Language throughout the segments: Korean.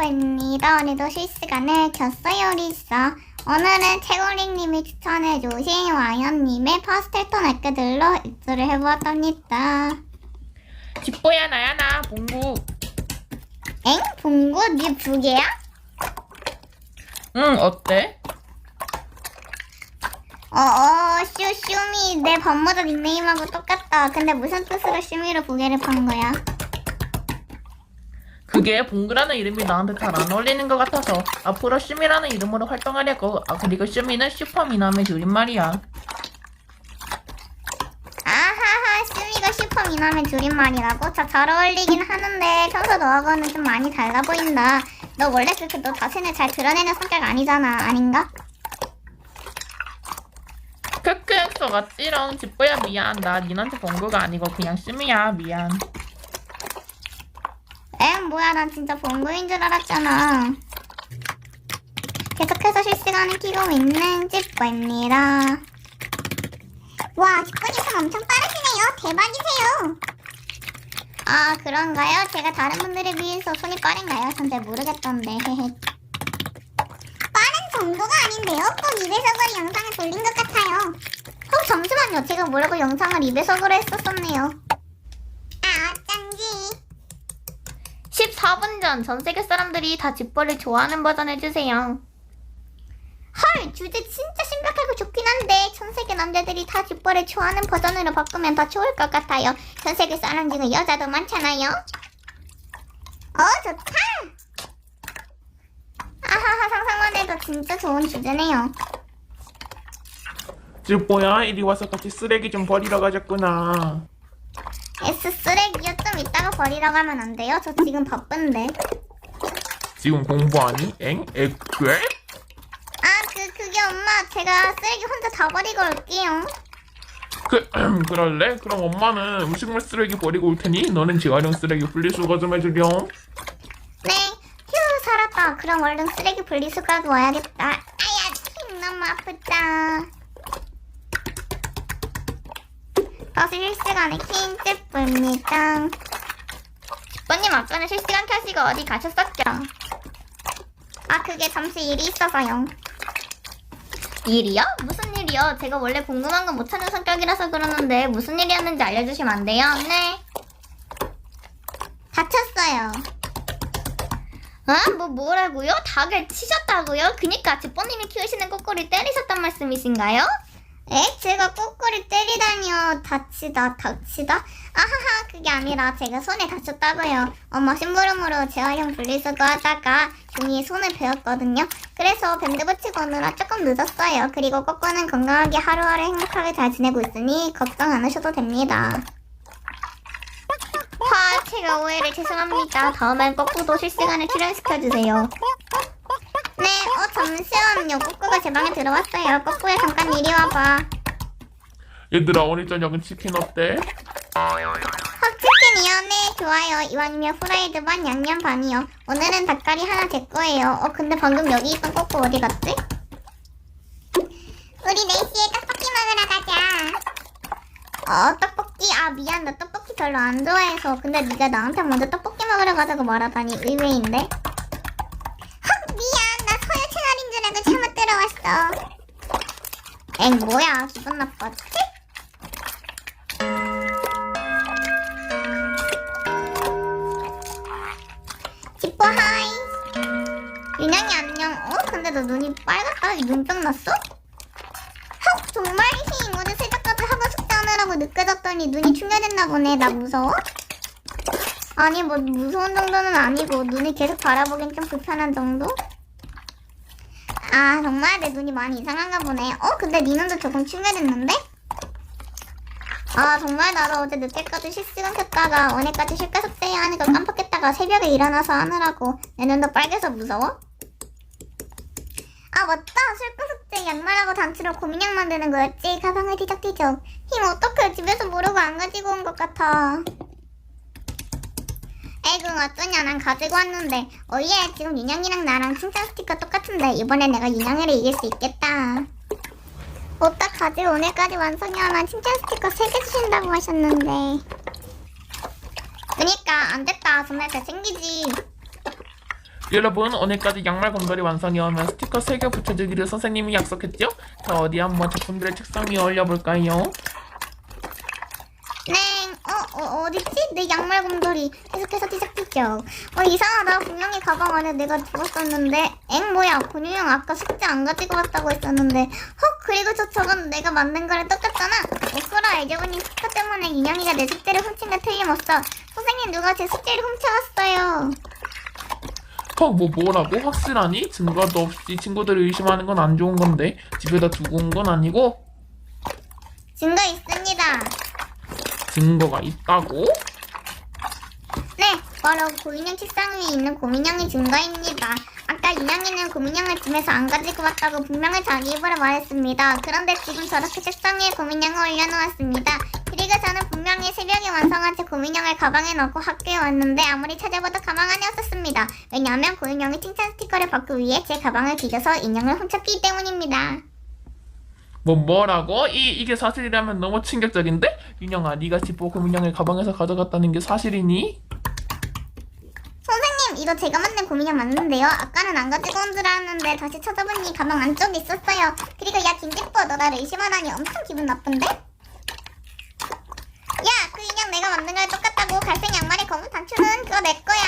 찌뿌입니다. 오늘도 실시간을 켰어요, 리사. 오늘은 채고링님이 추천해 주신 와이언님의 파스텔톤 액들로 입술을 해보았답니다. 집보야 나야 나 봉구 엥? 봉구? 네 부계야? 응 어때? 어어, 슈, 슈미. 내 법모자 닉네임하고 똑같다. 근데 무슨 뜻으로 슈미로 부계를 판 거야? 그게 봉구라는 이름이 나한테 잘 안 어울리는 것 같아서 앞으로 슈미라는 이름으로 활동하려고 아 그리고 슈미는 슈퍼 미남의 줄임말이야 아하하, 슈미가 슈퍼 미남의 줄임말이라고? 자, 잘 어울리긴 하는데 평소 너하고는 좀 많이 달라 보인다. 너 원래 그렇게 너 자신을 잘 드러내는 성격 아니잖아, 아닌가? 크크 속았지롱 집보야 미안 나 니한테 봉구가 아니고 그냥 슈미야 미안 엥, 뭐야, 난 진짜 봉구인 줄 알았잖아. 계속해서 실시간을 키고 있는 찌뿌입니다. 와, 찌뿌님 엄청 빠르시네요. 대박이세요. 아, 그런가요? 제가 다른 분들에 비해서 손이 빠른가요? 전 잘 모르겠던데. 빠른 정도가 아닌데요? 꼭 2배속으로 영상을 돌린 것 같아요. 어, 잠시만요. 제가 모르고 영상을 2배속으로 했었었네요. 아, 어쩐지. 14분 전 전 세계 사람들이 다 집벌을 좋아하는 버전 해주세요. 헐 주제 진짜 심각하고 좋긴 한데 전 세계 남자들이 다 뒷벌을 좋아하는 버전으로 바꾸면 더 좋을 것 같아요. 전 세계 사람 중에 여자도 많잖아요. 어 좋다! 아하하 상상만 해도 진짜 좋은 주제네요. 집보야? 이리 와서 같이 쓰레기 좀 버리러 가자꾸나 S 쓰레기요 좀 이따가 버리러 가면 안 돼요? 저 지금 바쁜데 지금 공부하니? 엥? 에? 그래? 아그 그게 엄마 제가 쓰레기 혼자 다 버리고 올게요 그, 그럴래? 그럼 엄마는 음식물 쓰레기 버리고 올 테니 너는 재활용 쓰레기 분리수거 좀 해주렴 네, 휴 살았다. 그럼 얼른 쓰레기 분리수거하고 와야겠다. 아야, 핑 너무 아프다. 다시 실시간에 킹집입니다 집버님 아까는 실시간 켜시고 어디 가셨었죠? 아, 그게 잠시 일이 있어서요. 일이요? 무슨 일이요? 제가 원래 궁금한 건 못 찾는 성격이라서 그러는데 무슨 일이었는지 알려주시면 안 돼요? 네. 다쳤어요. 어? 뭐 뭐라고요? 닭을 치셨다고요? 그니까 집버님이 키우시는 꼬꼬리 때리셨단 말씀이신가요? 에? 제가 꼬꼬리 때리다니요. 다치다, 다치다? 아하하, 그게 아니라 제가 손에 다쳤다고요. 엄마 심부름으로 재활용 분리수거 하다가 종이에 손을 베었거든요. 그래서 밴드 붙이고 오느라 조금 늦었어요. 그리고 꼬꼬는 건강하게 하루하루 행복하게 잘 지내고 있으니 걱정 안 하셔도 됩니다. 화, 제가 오해를 죄송합니다. 다음엔 꼬꼬도 실시간에 출연시켜주세요. 네, 어, 잠시만요. 꼬꼬가 제 방에 들어왔어요. 꼬꼬야, 잠깐 이리 와봐. 얘들아 오늘 저녁은 치킨 어때? 헛치킨 이연네 좋아요. 이왕이면 후라이드 반 양념 반이요. 오늘은 닭다리 하나 제 거예요. 어 근데 방금 여기 있던 꼬꼬 어디 갔지? 우리 4시에 떡볶이 먹으러 가자. 어 떡볶이 아 미안 나 떡볶이 별로 안 좋아해서 근데 네가 나한테 먼저 떡볶이 먹으러 가자고 말하다니 의외인데. 헉 미안 나 서유 채널인 줄 잘못 들어왔어. 엥 뭐야 기분 나빴지? 지뽀 하이 윤영이 안녕 어? 근데 너 눈이 빨갛다 눈병 났어? 헉 정말 힝 오늘 새벽까지 학원 숙제 하느라고 늦게 잤더니 눈이 충혈됐나 보네 나 무서워? 아니 뭐 무서운 정도는 아니고 눈이 계속 바라보긴 좀 불편한 정도? 아 정말? 내 눈이 많이 이상한가 보네. 어? 근데 네 눈도 조금 충혈됐는데? 아 정말 나도 어제 늦게까지 실시간 켰다가 오늘까지 실가 숙제해야 하는 걸 깜빡했다가 새벽에 일어나서 하느라고 내 눈도 빨개서 무서워? 아 맞다. 실가 숙제 양말하고 단추로 고민약 만드는 거였지. 가방을 뒤적뒤적. 힘 어떡해. 집에서 모르고 안 가지고 온 것 같아 에이구 어쩌냐. 난 가지고 왔는데. 어예 지금 윤영이랑 나랑 칭찬 스티커 똑같은데 이번엔 내가 윤영이를 이길 수 있겠다. 어떡하지? 오늘까지 완성해야만 칭찬 스티커 3개 주신다고 하셨는데. 그니까 안 됐다. 정말 잘생기지. 여러분 오늘까지 양말 곰돌이 완성이 오면 스티커 3개 붙여주기로 선생님이 약속했죠? 자 어디 한번 작품들의 책상 위에 올려볼까요? 네, 어, 어, 어딨지? 내 양말 곰돌이. 계속해서 뒤적뒤적. 어, 이상하다. 분명히 가방 안에 내가 두었었는데. 엥, 뭐야. 근육형 아까 숙제 안 가지고 왔다고 했었는데. 헉, 그리고 저 저건 내가 만든 거랑 똑같잖아. 오크라 알고 보니 스티커 때문에 인형이가 내 숙제를 훔친 게 틀림없어. 선생님, 누가 제 숙제를 훔쳐왔어요. 헉, 뭐 뭐라고? 확실하니? 증거도 없이 친구들을 의심하는 건 안 좋은 건데 집에다 두고 온 건 아니고 증거 있습니다. 증거가 있다고? 네, 바로 고인형 책상 위에 있는 고민형의 증거입니다. 아까 인형이는 고민형을 집에서 안 가지고 왔다고 분명히 자기 입으로 말했습니다. 그런데 지금 저렇게 책상 위에 고민형을 올려놓았습니다. 그리고 저는 분명히 새벽에 완성한 제 고민형을 가방에 넣고 학교에 왔는데 아무리 찾아봐도 가방 안에 없었습니다. 왜냐하면 고인형이 칭찬 스티커를 받기 위해 제 가방을 뒤져서 인형을 훔쳤기 때문입니다. 뭐 뭐라고? 이 이게 사실이라면 너무 충격적인데? 윤영아 네가 집 보 고민형을 가방에서 가져갔다는 게 사실이니? 이거 제가 만든 고민형 맞는데요? 아까는 안 가지고 온 줄 알았는데 다시 찾아보니 가방 안쪽에 있었어요. 그리고 야, 김기뽀, 너 나를 의심하다니 엄청 기분 나쁜데? 야, 그 인형 내가 만든 거랑 똑같다고. 갈색 양말에 검은 단추는 그거 내 거야.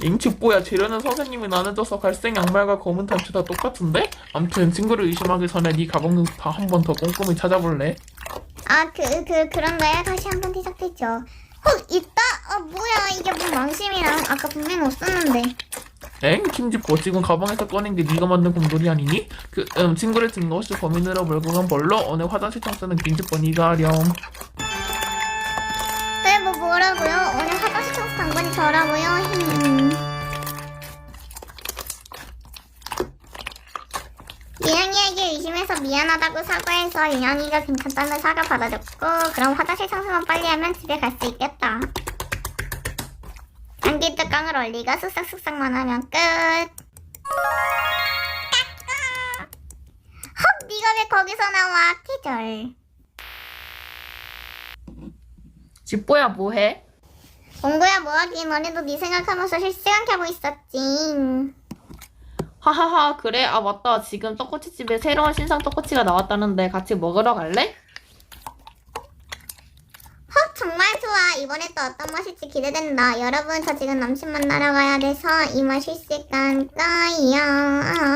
잉치뽀야 재료는 선생님이 나눠줘서 갈색 양말과 검은 단추 다 똑같은데? 암튼 친구를 의심하기 전에 네 가방 다 한 번 더 꼼꼼히 찾아볼래? 아, 그, 그, 그런가요? 다시 한번 뒤적대죠. 헉, 있다? 아, 뭐야. 이게 무슨 망심이랑 아까 분명히 없었는데. 엥? 김지뽀 지금 가방에서 꺼낸 게 네가 만든 곰돌이 아니니? 그 음, 친구를 증거 없이 범인으로 몰고 간 벌로 오늘 화장실 청소는 김지뽀 네가 하렴 네, 뭐, 뭐라고요? 오늘 화장실 청소 당번이 저라고요? 흠. 유연이에게 의심해서 미안하다고 사과해서 유연이가 괜찮다는 사과 받아줬고 그럼 화장실 청소만 빨리 하면 집에 갈 수 있겠다. 안기 뚜껑을 올리고 쓱싹쓱싹만 하면 끝. 헉, 네가 왜 거기서 나와? 기절. 집보야 뭐해? 공부야 뭐하기 너네도 네 생각하면서 실시간 켜고 있었지. 하하하 그래? 아 맞다 지금 떡꼬치집에 새로운 신상 떡꼬치가 나왔다는데 같이 먹으러 갈래? 헉 정말 좋아. 이번에 또 어떤 맛일지 기대된다. 여러분 저 지금 남친 만나러 가야 돼서 이맛 실시간 까요